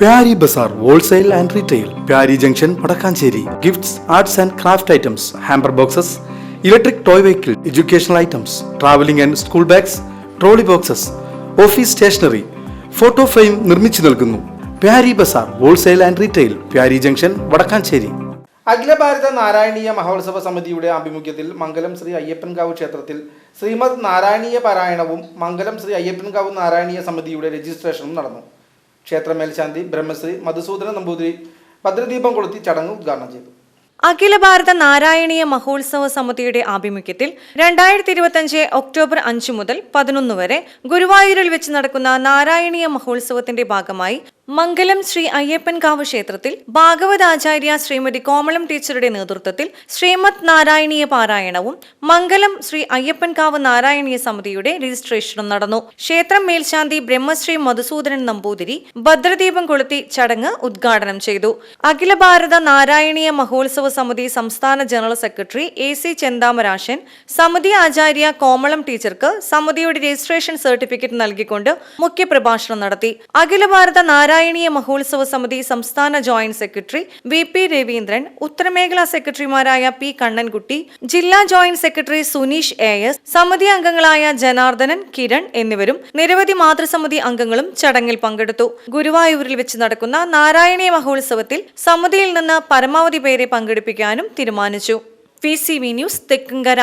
Pyari Bazar wholesale and retail Pyari junction Vadakkanchery. Gifts arts and craft items hamper boxes electric toy vehicle educational items travelling and school bags trolley boxes office stationery photo frame നിർമ്മിച്ചു നൽകുന്നു. Pyari Bazar wholesale and retail Pyari junction Vadakkanchery. അഖില ഭാരത നാരായണീയ മഹോത്സവ സമിതിയുടെ ആഭിമുഖ്യത്തിൽ മംഗലം ശ്രീ അയ്യപ്പൻകാവ് ക്ഷേത്രത്തിൽ ശ്രീമദ് നാരായണീയ പാരായണവും മംഗലം ശ്രീ അയ്യപ്പൻകാവ് നാരായണീയ സമിതിയുടെ രജിസ്ട്രേഷനും നടന്നു. ക്ഷേത്ര മേൽശാന്തി ബ്രഹ്മശ്രീ മധുസൂദന നമ്പൂതിരി ഭദ്രദീപം കൊളുത്തി ചടങ്ങ് ഉദ്ഘാടനം ചെയ്തു. അഖില ഭാരത നാരായണീയ മഹോത്സവ സമിതിയുടെ ആഭിമുഖ്യത്തിൽ രണ്ടായിരത്തി ഇരുപത്തിയഞ്ച് ഒക്ടോബർ അഞ്ച് മുതൽ പതിനൊന്ന് വരെ ഗുരുവായൂരിൽ വെച്ച് നടക്കുന്ന നാരായണീയ മഹോത്സവത്തിന്റെ ഭാഗമായി മംഗലം ശ്രീ അയ്യപ്പൻകാവ് ക്ഷേത്രത്തിൽ ഭാഗവതാചാര്യ ശ്രീമതി കോമളം ടീച്ചറുടെ നേതൃത്വത്തിൽ ശ്രീമദ് നാരായണീയ പാരായണവും മംഗലം ശ്രീ അയ്യപ്പൻകാവ് നാരായണീയ സമിതിയുടെ രജിസ്ട്രേഷനും നടന്നു. ക്ഷേത്രം മേൽശാന്തി ബ്രഹ്മശ്രീ മധുസൂദനൻ നമ്പൂതിരി ഭദ്രദീപം കൊളുത്തി ചടങ്ങ് ഉദ്ഘാടനം ചെയ്തു. അഖില ഭാരത നാരായണീയ മഹോത്സവ സമിതി സംസ്ഥാന general secretary A C Chenthamarashan സമിതി ആചാര്യ കോമളം ടീച്ചർക്ക് സമിതിയുടെ രജിസ്ട്രേഷൻ സർട്ടിഫിക്കറ്റ് നൽകിക്കൊണ്ട് മുഖ്യപ്രഭാഷണം നടത്തി. അഖില ഭാരത നാരായണീയ മഹോത്സവ സമിതി സംസ്ഥാന joint secretary V P Raveendran ഉത്തരമേഖലാ സെക്രട്ടറിമാരായ പി കണ്ണൻകുട്ടി ജില്ലാ joint secretary Suneesh A S സമിതി അംഗങ്ങളായ ജനാർദ്ദനൻ കിരൺ എന്നിവരും നിരവധി മാതൃസമിതി അംഗങ്ങളും ചടങ്ങിൽ പങ്കെടുത്തു. ഗുരുവായൂരിൽ വെച്ച് നടക്കുന്ന നാരായണീയ മഹോത്സവത്തിൽ സമിതിയിൽ നിന്ന് പരമാവധി പേരെ പങ്കെടുപ്പിക്കാനും തീരുമാനിച്ചു. P C V news Thekkumkara